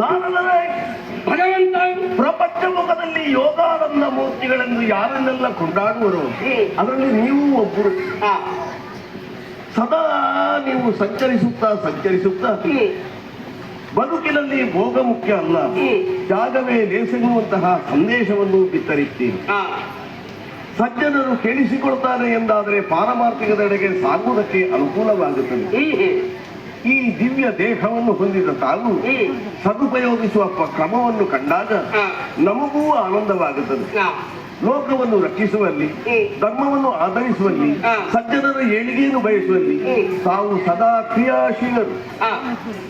ನಾರದರೆ ಭಗವಂತ ಪ್ರಪಂಚ ಮುಖದಲ್ಲಿ ಯೋಗಾನಂದ ಮೂರ್ತಿಗಳನ್ನು ಯಾರನ್ನೆಲ್ಲ ಕೊಂಡಾಡುವರು ಅದರಲ್ಲಿ ನೀವು ಒಬ್ಬರು ಸದಾ ನೀವು ಸಂಚರಿಸುತ್ತಾ ಸಂಚರಿಸುತ್ತಾ ಬದುಕಿನಲ್ಲಿ ಭೋಗ ಮುಖ್ಯ ಅಲ್ಲ ಜಾಗವೇ ಲೇಸೆನ್ನುವಂತಹ ಸಂದೇಶವನ್ನು ಬಿತ್ತರಿಸ್ತೀರಿ ಸಜ್ಜನರು ಕೇಳಿಸಿಕೊಳ್ತಾರೆ ಎಂದಾದರೆ ಪಾರಮಾರ್ಥಿಕದೆಡೆಗೆ ಸಾಗುವುದಕ್ಕೆ ಅನುಕೂಲವಾಗುತ್ತದೆ. ಈ ದಿವ್ಯ ದೇಹವನ್ನು ಹೊಂದಿದ ತಾವು. ಸದುಪಯೋಗಿಸುವ ಕ್ರಮವನ್ನು ಕಂಡಾಗ ನಮಗೂ ಆನಂದವಾಗುತ್ತದೆ. ಲೋಕವನ್ನು ರಕ್ಷಿಸುವಲ್ಲಿ ಧರ್ಮವನ್ನು ಆಧರಿಸುವಲ್ಲಿ. ಸಜ್ಜನರ ಏಳಿಗೆಯನ್ನು ಬಯಸುವಲ್ಲಿ. ತಾವು ಸದಾ ಕ್ರಿಯಾಶೀಲರು.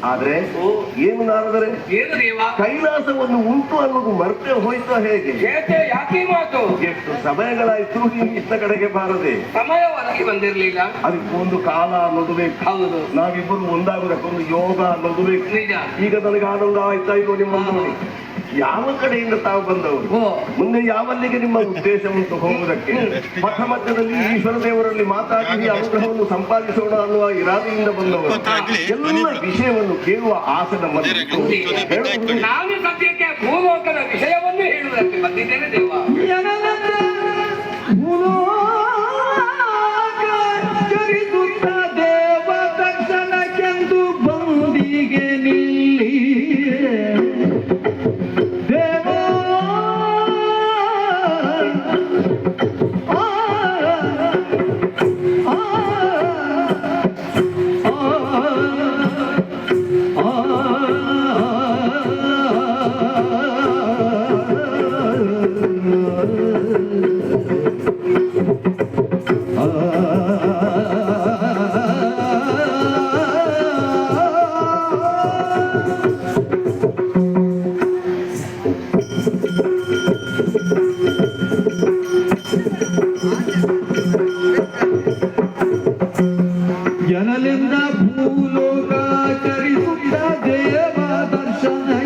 ಆದ್ರೆ ಏನು ನಾರದರೆ? ಕೈಲಾಸವನ್ನು ಉಂಟು ಅನ್ನೋದು ಮರೆತೇ ಹೋಯ್ತಾ ಹೇಗೆ? ಎಷ್ಟು ಸಮಯಗಳಾಯ್ತು ನೀವು ಇಷ್ಟ ಕಡೆಗೆ ಬಾರದೆ. ಸಮಯ ಒದಗಿ ಬಂದಿರ್ಲಿಲ್ಲ. ಅದಕ್ಕೆ ಒಂದು ಕಾಲ ಅನ್ನೋದು ಬೇಕು ಹೌದು. ನಾವಿಬ್ಬರು ಒಂದಾಗಬೇಕು ಒಂದು ಯೋಗ ಅನ್ನೋದು ಬೇಕು ನಿಜ. ಈಗ ನನಗೆ ಆನಂದ ಆಯ್ತಾ ಇದ್ದು ನಿಮ್ಮ ನೋಡಿ ಯಾವ ಕಡೆಯಿಂದ ತಾವು ಬಂದವರು? ಮುಂದೆ ಯಾವಲ್ಲಿಗೆ ನಿಮ್ಮ ಉದ್ದೇಶ ಉಂಟು ಹೋಗುವುದಕ್ಕೆ? ಮಠ ಮಧ್ಯದಲ್ಲಿ ಈಶ್ವರ ದೇವರಲ್ಲಿ ಮಾತಾಡಿ ಅನುಗ್ರಹವನ್ನು ಸಂಪಾದಿಸೋಣ ಅನ್ನುವ ಇರಾದೆಯಿಂದ ಬಂದವರು. ಎಲ್ಲ ವಿಷಯವನ್ನು ಕೇಳುವ ಆಸೆ ನಮ್ಮಲ್ಲಿ যায়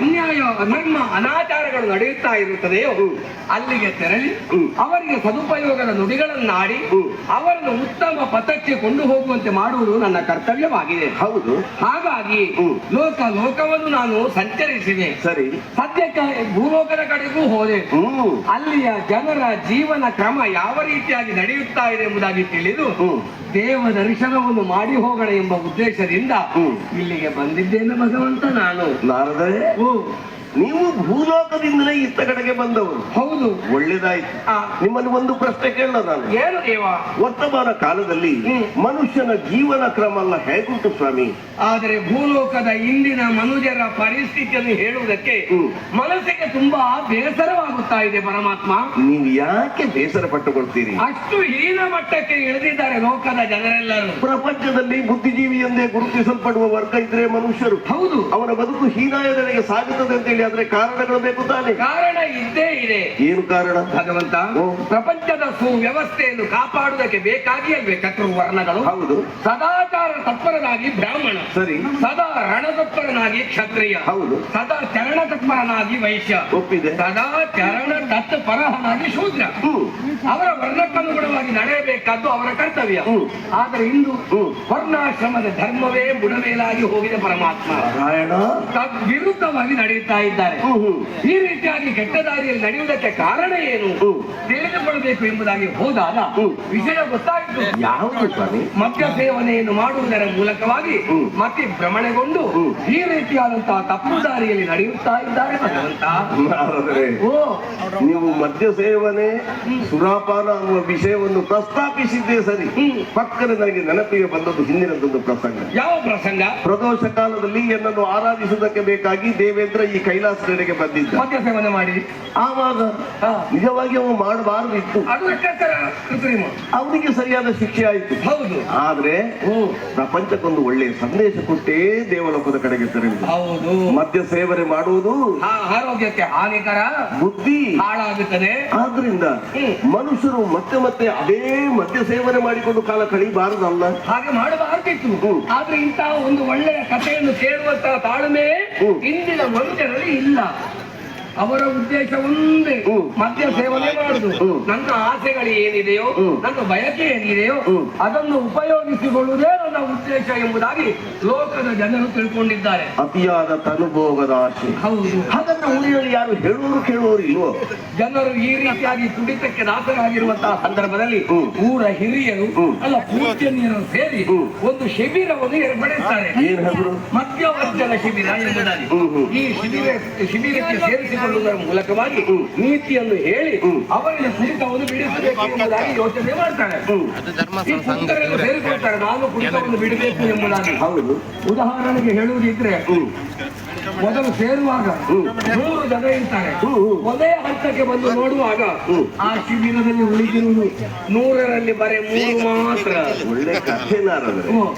ಅನ್ಯಾಯ ಅಧರ್ಮ ಅನಾಚಾರಗಳು ನಡೆಯುತ್ತಾ ಇರುತ್ತದೆಯೋ. ಅಲ್ಲಿಗೆ ತೆರಳಿ. ಅವರಿಗೆ ಸದುಪಯೋಗದ ನುಡಿಗಳನ್ನಾಡಿ. ಅವರನ್ನು ಉತ್ತಮ ಪಥಕ್ಕೆ ಕೊಂಡು ಹೋಗುವಂತೆ ಮಾಡುವುದು ನನ್ನ ಕರ್ತವ್ಯವಾಗಿದೆ ಹೌದು ಹಾಗಾಗಿ. ಲೋಕ ಲೋಕವನ್ನು ನಾನು ಸಂಚರಿಸಿದೆ ಸರಿ ಸದ್ಯಕ್ಕೆ ಭೂಲೋಕದ ಕಡೆಗೂ ಹೋದೆ ಅಲ್ಲಿಯ ಜನರ ಜೀವನ ಕ್ರಮ ಯಾವ ರೀತಿಯಾಗಿ ನಡೆಯುತ್ತಾ ಇದೆ ಎಂಬುದಾಗಿ ತಿಳಿದು. ದೇವ ದರ್ಶನವನ್ನು ಮಾಡಿ ಹೋಗೋಣ ಎಂಬ ಉದ್ದೇಶದಿಂದ. ಇಲ್ಲಿಗೆ ಬಂದಿದ್ದೇನೆ ಭಗವಂತ ನಾನು. ನಾರದೇ? ಓ, ನೀವು ಭೂಲೋಕದಿಂದಲೇ ಇತ್ತ ಕಡೆಗೆ ಬಂದವರು. ಹೌದು. ಒಳ್ಳೇದಾಯ್ತು. ನಿಮ್ಮಲ್ಲಿ ಒಂದು ಪ್ರಶ್ನೆ ಕೇಳ ನಾನು. ಏನು ದೇವ? ವರ್ತಮಾನ ಕಾಲದಲ್ಲಿ. ಮನುಷ್ಯನ ಜೀವನ ಕ್ರಮ ಎಲ್ಲ ಹೇಗುಂಟು ಸ್ವಾಮಿ? ಆದರೆ ಭೂಲೋಕದ ಇಂದಿನ ಮನುಜರ ಪರಿಸ್ಥಿತಿಯನ್ನು ಹೇಳುವುದಕ್ಕೆ. ಮನಸ್ಸಿಗೆ ತುಂಬಾ ಬೇಸರವಾಗುತ್ತಾ ಇದೆ ಪರಮಾತ್ಮ. ನೀವು ಯಾಕೆ ಬೇಸರ ಪಟ್ಟುಕೊಳ್ತೀರಿ? ಅಷ್ಟು ಹೀನ ಮಟ್ಟಕ್ಕೆ ಇಳಿದಿದ್ದಾರೆ ಲೋಕದ ಜನರೆಲ್ಲರೂ. ಪ್ರಪಂಚದಲ್ಲಿ ಬುದ್ಧಿಜೀವಿ ಎಂದೇ ಗುರುತಿಸಲ್ಪಡುವ ವರ್ಗ ಇದ್ರೆ ಮನುಷ್ಯರು. ಹೌದು. ಅವರ ಬದುಕು ಹೀನಾಯದೆಡೆಗೆ ಸಾಗುತ್ತದೆ ಅಂತ ಹೇಳಿ ರೀತಿಯಲ್ಲಿ ಆದ್ರೆ ಕಾರಣಗಳು ಬೇಕು ತಾನೆ. ಕಾರಣ ಇದ್ದೇ ಇದೆ. ಏನು ಕಾರಣ? ಭಗವಂತ. ಪ್ರಪಂಚದ ಸುವ್ಯವಸ್ಥೆಯನ್ನು ಕಾಪಾಡುವುದಕ್ಕೆ ಬೇಕಾಗಿ ಅಲ್ವೇ ವರ್ಣಗಳು? ಹೌದು. ಸದಾಚಾರ ತತ್ಪರನಾಗಿ ಬ್ರಾಹ್ಮಣ. ಸರಿ. ಸದಾ ರಣತತ್ಪರನಾಗಿ ಕ್ಷತ್ರಿಯ. ಹೌದು. ಸದಾ ಚರಣ ತತ್ಪರನಾಗಿ ವೈಶ್ಯ. ಒಪ್ಪಿದೆ. ಸದಾ ಚರಣ ತತ್ಪರನಾಗಿ ಶೂದ್ರ. ಅವರ ವರ್ಣಕ್ಕನುಗುಣವಾಗಿ ನಡೆಯಬೇಕಾದ್ದು ಅವರ ಕರ್ತವ್ಯ. ಆದರೆ ಇಂದು. ವರ್ಣಾಶ್ರಮದ ಧರ್ಮವೇ ಬುಡಮೇಲಾಗಿ ಹೋಗಿದೆ ಪರಮಾತ್ಮ. ನಾರಾಯಣ. ತದ್ ವಿರುದ್ಧವಾಗಿ ನಡೆಯುತ್ತಾ ಇದ್ದಾರೆ. ಈ ರೀತಿಯಾಗಿ ಕೆಟ್ಟ ದಾರಿಯಲ್ಲಿ ನಡೆಯುವುದಕ್ಕೆ ಕಾರಣ ಏನು. ತಿಳಿದುಕೊಳ್ಳಬೇಕು ಎಂಬುದಾಗಿ ಹೋದಾಗ. ವಿಷಯ ಗೊತ್ತಾಯಿತು. ಯಾವುದು ಮದ್ಯ ಸೇವನೆಯನ್ನು ಮಾಡುವುದರ ಮೂಲಕವಾಗಿ. ಮತ್ತೆ ಭ್ರಮಣೆಗೊಂಡು ಈ ರೀತಿಯಾದಂತಹ ತಪ್ಪು ದಾರಿಯಲ್ಲಿ ನಡೆಯುತ್ತಾ ಇದ್ದಾರೆ ಓ. ನೀವು ಮದ್ಯ ಸೇವನೆ ಸುರಾಪಾನ ಅನ್ನುವ ವಿಷಯವನ್ನು ಪ್ರಸ್ತಾಪಿಸಿದ್ದೇ ಸರಿ. ಪಕ್ಕದ ನನಗೆ ನೆನಪಿಗೆ ಬಂದದ್ದು ಹಿಂದಿನದೊಂದು ಪ್ರಸಂಗ. ಯಾವ ಪ್ರಸಂಗ? ಪ್ರದೋಷ ಕಾಲದಲ್ಲಿ ಎನ್ನನ್ನು ಆರಾಧಿಸುವುದಕ್ಕೆ ಬೇಕಾಗಿ ದೇವೇಂದ್ರ ಈ ಕೈಲಾಸ ಕಡೆಗೆ ಬಂದಿದ್ದ. ಮದ್ಯ ಸೇವನೆ ಮಾಡಿ. ಆವಾಗ. ನಿಜವಾಗಿ ಅವನು ಅದು ಲೆಕ್ಕಾಚಾರ ಕೃತ್ರಿಮ. ಅವನಿಗೆ ಸರಿಯಾದ ಶಿಕ್ಷೆ ಆಯಿತು. ಹೌದು. ಆದ್ರೆ ಪ್ರಪಂಚಕ್ಕೊಂದು ಒಳ್ಳೆಯ ಸಂದೇಶ ಕೊಟ್ಟೇ ದೇವಲೋಕದ ಕಡೆಗೆ ತೆರಳಿದ. ಹೌದು. ಮದ್ಯ ಸೇವನೆ ಮಾಡುವುದು ಆ- ಆರೋಗ್ಯಕ್ಕೆ ಹಾನಿಕರ ಬುದ್ಧಿ. ಹಾಳಾಗುತ್ತದೆ. ಆದ್ರಿಂದ. ಮನುಷ್ಯರು ಮತ್ತೆ ಮತ್ತೆ ಅದೇ ಮದ್ಯ ಸೇವನೆ ಮಾಡಿಕೊಂಡು ಕಾಲ ಕಳೀಬಾರದಲ್ಲ. ಹಾಗೆ ಮಾಡಬಾರ್ದಿತ್ತು. ಆದ್ರೆ ಇಂತಹ ಒಂದು ಒಳ್ಳೆಯ ಕಥೆಯನ್ನು ಕೇಳುವಂತಹ ತಾಳ್ಮೆ. ಇಂದಿನ ಮನುಷ್ಯರಲ್ಲಿ ಇಲ್ಲ ಅವರ ಉದ್ದೇಶ ಒಂದೇ. ಮದ್ಯ ಸೇವನೆ ಮಾಡುದು ನನ್ನ ಆಸೆಗಳು ಏನಿದೆಯೋ ನನ್ನ ಬಯಕೆ ಏನಿದೆಯೋ. ಅದನ್ನು ಉಪಯೋಗಿಸಿಕೊಳ್ಳುವುದೇ ನನ್ನ ಉದ್ದೇಶ ಎಂಬುದಾಗಿ ಲೋಕದ ಜನರು ತಿಳ್ಕೊಂಡಿದ್ದಾರೆ. ಅತಿಯಾದ ತನುಭೋಗದ ಆಸೆ. ಹೌದು. ಅದನ್ನು ಉಳಿಯಲು ಯಾರು ಹೇಳುವರು ಕೇಳುವರು ಇಲ್ವೋ? ಜನರು ಈ ರೀತಿಯಾಗಿ ಕುಡಿತಕ್ಕೆ ದಾಸರಾಗಿರುವಂತಹ ಸಂದರ್ಭದಲ್ಲಿ. ಊರ ಹಿರಿಯರು ಅಲ್ಲ ಪೂಜನೀಯರು ಸೇರಿ. ಒಂದು ಶಿಬಿರವನ್ನು ಏರ್ಪಡಿಸುತ್ತಾರೆ ಮದ್ಯವರ್ಜನ ಶಿಬಿರ ಎಂಬುದಾಗಿ. ಈ ಶಿಬಿರ ಶಿಬಿರಕ್ಕೆ ಸೇರಿಸಿಕೊಳ್ಳುವುದರ ಮೂಲಕವಾಗಿ ನೀತಿಯನ್ನು ಹೇಳಿ ಹ್ಮ್. ಅವರಿಗೆ ಕುಡಿತವನ್ನು ಬಿಡಿಸಬೇಕು ಎಂಬುದಾಗಿ ಯೋಚನೆ ಪುಸ್ತಕಗಳನ್ನು ಸೇರಿಕೊಳ್ತಾರೆ ನಾನು ಕುಡಿತವನ್ನು ಬಿಡಬೇಕು ಎಂಬುದಾಗಿ. ಹೌದು. ಉದಾಹರಣೆಗೆ ಹೇಳುವುದಿದ್ರೆ ಹ್ಮ್. ಮೊದಲು ಸೇರುವಾಗ ಹ್ಮ್. ನೂರು ಜನ ಇರ್ತಾರೆ. ಕೊನೆಯ ಹಂತಕ್ಕೆ ಬಂದು ನೋಡುವಾಗ ಹ್ಮ್. ಆ ಶಿಬಿರದಲ್ಲಿ ಉಳಿದಿರುವುದು ನೂರರಲ್ಲಿ ಬರೀ ಮೂರು ಮಾತ್ರ. ಒಳ್ಳೆ ಕಥೆನಾರದ್ರೆ ಹ್ಮ್.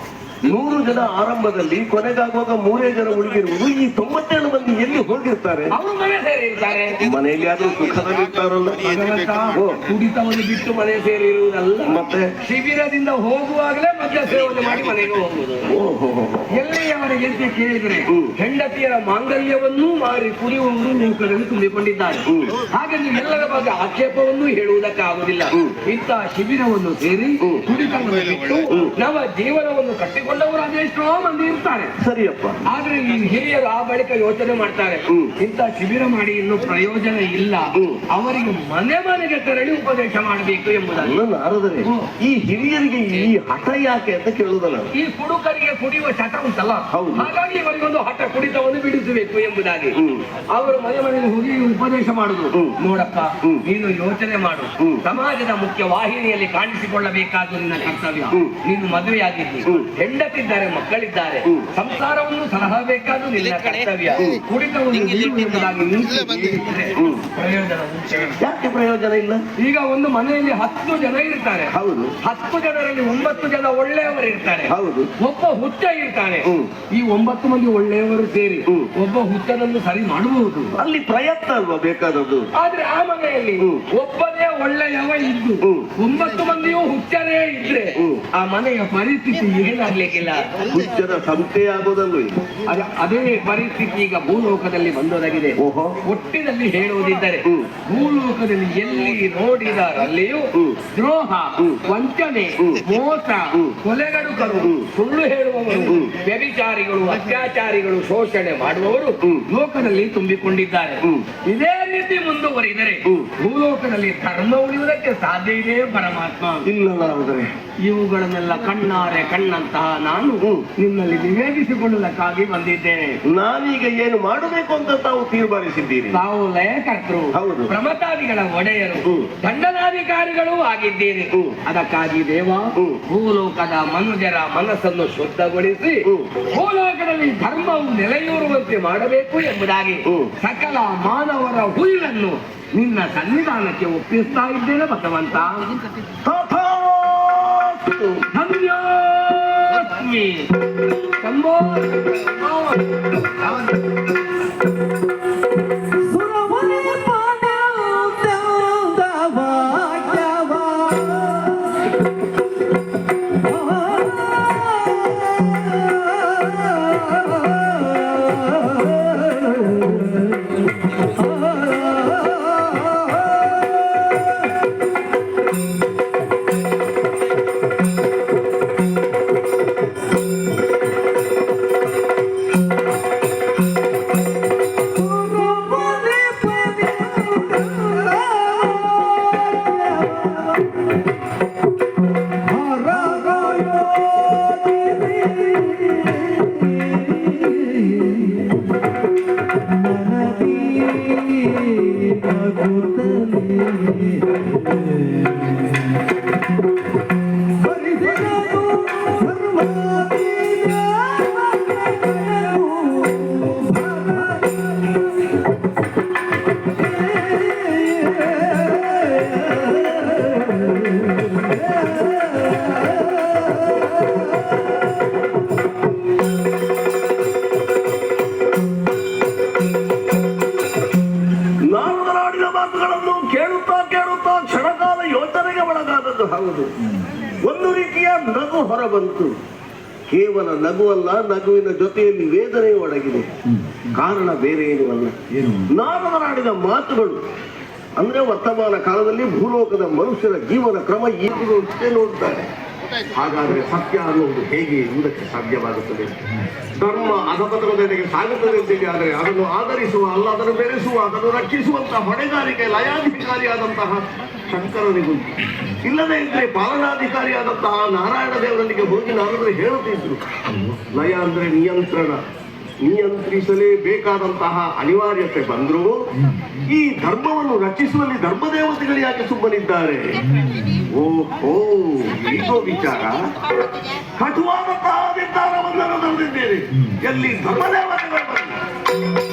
ನೂರು ಜನ ಆರಂಭದಲ್ಲಿ ಕೊನೆಗಾಗುವಾಗ ಮೂರೇ ಜನ ಉಳಿದಿರುವುದು ಈ ತೊಂಬತ್ತೇಳು ಮಂದಿ ಎಲ್ಲಿ ಹೋಗಿರ್ತಾರೆ? ಮನೆಯಲ್ಲಿ ಆದ್ರೂ ಸುಖದಲ್ಲಿ ಇರ್ತಾರಲ್ಲ. ಕುಡಿತವನ್ನು ಬಿಟ್ಟು ಮನೆ ಸೇರಿರುವುದಲ್ಲ. ಮತ್ತೆ? ಶಿಬಿರದಿಂದ ಹೋಗುವಾಗಲೇ ಸೇವನೆ ಮಾಡಿ ಮನೆಗೆ ಹೋಗುವುದು. ಅಂತ ಕೇಳಿದ್ರೆ. ಹೆಂಡತಿಯರ ಮಾಂಗಲ್ಯವನ್ನು ಮಾರಿ ಕುಡಿಯುವವರು ಲೋಕದಲ್ಲಿ ತುಂಬಿಕೊಂಡಿದ್ದಾರೆ. ಹಾಗೆ ನೀವು ಎಲ್ಲರ ಬಗ್ಗೆ ಆಕ್ಷೇಪವನ್ನು ಹೇಳುವುದಕ್ಕಾಗುವುದಿಲ್ಲ. ಇಂತಹ ಶಿಬಿರವನ್ನು ಸೇರಿ. ಕುಡಿತವನ್ನು ಬಿಟ್ಟು ನವ ಜೀವನವನ್ನು ಕಟ್ಟಿಕೊಂಡವರು ಅದೆಷ್ಟೋ ಮಂದಿ ಇರ್ತಾರೆ. ಸರಿಯಪ್ಪ. ಆದ್ರೆ ಈ ಹಿರಿಯರು ಆ ಬಳಿಕ ಯೋಚನೆ ಮಾಡ್ತಾರೆ. ಇಂತಹ ಇಂಥ ಶಿಬಿರ ಮಾಡಿ ಇನ್ನು ಪ್ರಯೋಜನ ಇಲ್ಲ. ಅವರಿಗೆ ಮನೆ ಮನೆಗೆ ತೆರಳಿ ಉಪದೇಶ ಮಾಡಬೇಕು ಎಂಬುದನ್ನು ಈ ಹಿರಿಯರಿಗೆ ಈ ಹಠ ಯಾಕೆ ಅಂತ ಕೇಳುದಲ್ಲ ಈ ಕುಡುಕರಿಗೆ ಕುಡಿಯುವ ಚಟ ಉಂಟಲ್ಲ? ಹೌದು. ಹಾಗಾಗಿ ಇವರಿಗೊಂದು ಹಠ ಕುಡಿತವನ್ನು ಬಿಡಿಸಬೇಕು ಎಂಬುದಾಗಿ. ಅವರು ಮನೆ ಮನೆಗೆ ಹೋಗಿ ಉಪದೇಶ ಮಾಡುದು. ನೋಡಪ್ಪ ನೀನು ಯೋಚನೆ ಮಾಡು. ಸಮಾಜದ ಮುಖ್ಯ ವಾಹಿನಿಯಲ್ಲಿ ಕಾಣಿಸಿಕೊಳ್ಳಬೇಕಾದ ನಿನ್ನ ಕರ್ತವ್ಯ. ನೀನು ಮದುವೆಯಾಗಿದ್ದಿ. ಹೆಂಡತಿದ್ದಾರೆ ಮಕ್ಕಳಿದ್ದಾರೆ. ಸಂಸಾರವನ್ನು ಸಲಹಬೇಕಾದ ನಿನ್ನ ಕರ್ತವ್ಯ. ಕುಡಿತವನ್ನು ಪ್ರಯೋಜನ ಯಾಕೆ ಪ್ರಯೋಜನ ಇಲ್ಲ? ಈಗ ಒಂದು ಮನೆಯಲ್ಲಿ ಹತ್ತು ಜನ ಇರ್ತಾರೆ. ಹೌದು. ಹತ್ತು ಜನರಲ್ಲಿ ಒಂಬತ್ತು ಜನ ಒಳ್ಳೆಯವರು ಇರ್ತಾರೆ ಹೌದು ಒಬ್ಬ ಹುಚ್ಚ ಇರ್ತಾನೆ. ಈ ಒಂಬತ್ತು ಮಂದಿ ಒಳ್ಳೆಯವರು ಸೇರಿ. ಒಬ್ಬ ಹುಚ್ಚನನ್ನು ಸರಿ ಮಾಡಬಹುದು ಅಲ್ಲಿ ಪ್ರಯತ್ನ ಅಲ್ವಾ ಬೇಕಾದದ್ದು ಆದ್ರೆ ಆ ಮನೆಯಲ್ಲಿ. ಒಬ್ಬನೇ ಒಳ್ಳೆಯವ ಇದ್ದು. ಒಂಬತ್ತು ಮಂದಿಯೂ ಹುಚ್ಚನೇ ಇದ್ರೆ. ಆ ಮನೆಯ ಪರಿಸ್ಥಿತಿ ಏನಾಗ್ಲಿಕ್ಕಿಲ್ಲ ಹುಚ್ಚರ ಸಂತೆ ಆಗೋದಲ್ಲ ಅದ- ಪರಿಸ್ಥಿತಿ ಈಗ ಭೂಲೋಕದಲ್ಲಿ ಬಂದೋದಾಗಿದೆ ಓಹೋ ಒಟ್ಟಿನಲ್ಲಿ ಹೇಳುವುದಿದ್ದರೆ. ಭೂಲೋಕದಲ್ಲಿ ಎಲ್ಲಿ ನೋಡಿದರಲ್ಲಿಯೂ. ದ್ರೋಹ. ವಂಚನೆ. ಮೋಸ. ಕೊಲೆಗಡುಕರು. ಸುಳ್ಳು ಹೇಳುವವರು. ವ್ಯಭಿಚಾರಿಗಳು ಅತ್ಯಾಚಾರಿಗಳು ಶೋಷಣೆ ಮಾಡುವವರು ಲೋಕದಲ್ಲಿ ತುಂಬಿಕೊಂಡಿದ್ದಾರೆ. ಇದೇ ರೀತಿ ಮುಂದುವರಿದರೆ ಭೂಲೋಕದಲ್ಲಿ ಧರ್ಮ ಉಳಿಯುವುದಕ್ಕೆ ಸಾಧ್ಯ ಇದೆ ಪರಮಾತ್ಮ. ಇಲ್ಲ ನಾರದರೆ ಇವುಗಳನ್ನೆಲ್ಲ ಕಣ್ಣಾರೆ ಕಣ್ಣಂತಹ ನಾನು ನಿಮ್ಮಲ್ಲಿ ನಿವೇದಿಸಿಕೊಳ್ಳಲಕ್ಕಾಗಿ ಬಂದಿದ್ದೇನೆ. ನಾನೀಗ ಏನು ಮಾಡಬೇಕು ಅಂತ ತಾವು ತೀರ್ಮಾನಿಸಿದ್ದೀರಿ? ತಾವು ಲಯಕರ್ತರು ಹೌದು. ಪ್ರಮತಾದಿಗಳ ಒಡೆಯರು ದಂಡನಾಧಿಕಾರಿಗಳು ಆಗಿದ್ದೀರಿ. ಅದಕ್ಕಾಗಿ ದೇವ ಭೂಲೋಕದ ಮನುಜರ ಮನಸ್ಸನ್ನು ಶುದ್ಧಗೊಳಿಸಿ ಭೂಲೋಕದಲ್ಲಿ ಧರ್ಮವು ನೆಲೆಯೂರುವಂತೆ ಮಾಡಬೇಕು ಎಂಬುದಾಗಿ ಸಕಲ ಮಾನವರ ಹುಲ್ಲನ್ನು ನಿನ್ನ ಸನ್ನಿಧಾನಕ್ಕೆ ಒಪ್ಪಿಸ್ತಾ ಇದ್ದೇನೆ ಭಗವಂತ. ನಾಡಿನ ಮಾತುಗಳನ್ನು ಕೇಳುತ್ತಾ ಕೇಳುತ್ತಾ ಕ್ಷಣಕಾಲ ಯೋಚನೆಗೆ ಒಳಗಾದದ್ದು ಹೌದು. ಒಂದು ರೀತಿಯ ನಗು ಹೊರಬಂತು. ಕೇವಲ ನಗುವಲ್ಲ ನಗುವಿನ ಜೊತೆಯಲ್ಲಿ ವೇದನೆ ಒಡಗಿದೆ ಕಾರಣ ಬೇರೆ ಏನೂ ಅಲ್ಲ. ನಾರದರಾಡಿದ ಮಾತುಗಳು ಅಂದ್ರೆ ವರ್ತಮಾನ ಕಾಲದಲ್ಲಿ ಭೂಲೋಕದ ಮನುಷ್ಯರ ಜೀವನ ಕ್ರಮ ಈಗಲೂ ಅಂತ ನೋಡ್ತಾರೆ. ಹಾಗಾದ್ರೆ ಸತ್ಯ ಅನ್ನುವುದು ಹೇಗೆ ಮುಂದಕ್ಕೆ ಸಾಧ್ಯವಾಗುತ್ತದೆ. ಧರ್ಮ ಅಧಪತನದೆಡೆಗೆ ಸಾಗುತ್ತದೆ ಅಂತೇಳಿ ಆದರೆ ಅದನ್ನು ಆಧರಿಸುವ ಅಲ್ಲ, ಅದನ್ನು ಬೆಳೆಸುವ ಅದನ್ನು ರಕ್ಷಿಸುವಂತಹ ಹೊಣೆಗಾರಿಕೆ, ಲಯಾಧಿಕಾರಿಯಾದಂತಹ ಶಂಕರನಿಗುಂಟು ಇಲ್ಲದೇ ಇದ್ರೆ ಪಾಲನಾಧಿಕಾರಿಯಾದಂತಹ ನಾರಾಯಣ ದೇವರಲ್ಲಿಗೆ ಹೋಗಿ ನಾನಂದ್ರೆ ಹೇಳುತ್ತಿದ್ರು. ಲಯ ಅಂದ್ರೆ ನಿಯಂತ್ರಣ. ನಿಯಂತ್ರಿಸಲೇಬೇಕಾದಂತಹ ಅನಿವಾರ್ಯತೆ ಬಂದರೂ ಈ ಧರ್ಮವನ್ನು ರಚಿಸುವಲ್ಲಿ ಧರ್ಮದೇವತೆಗಳು ಯಾಕೆ ಸುಮ್ಮನಿದ್ದಾರೆ. ಓಹೋ, ಇದೋ ವಿಚಾರ. ಕಠುವಾದಂತಹ ನಿರ್ಧಾರವನ್ನು ನಾನು ಎಲ್ಲಿ ಧರ್ಮದೇವತೆಗಳು ಬಂದು?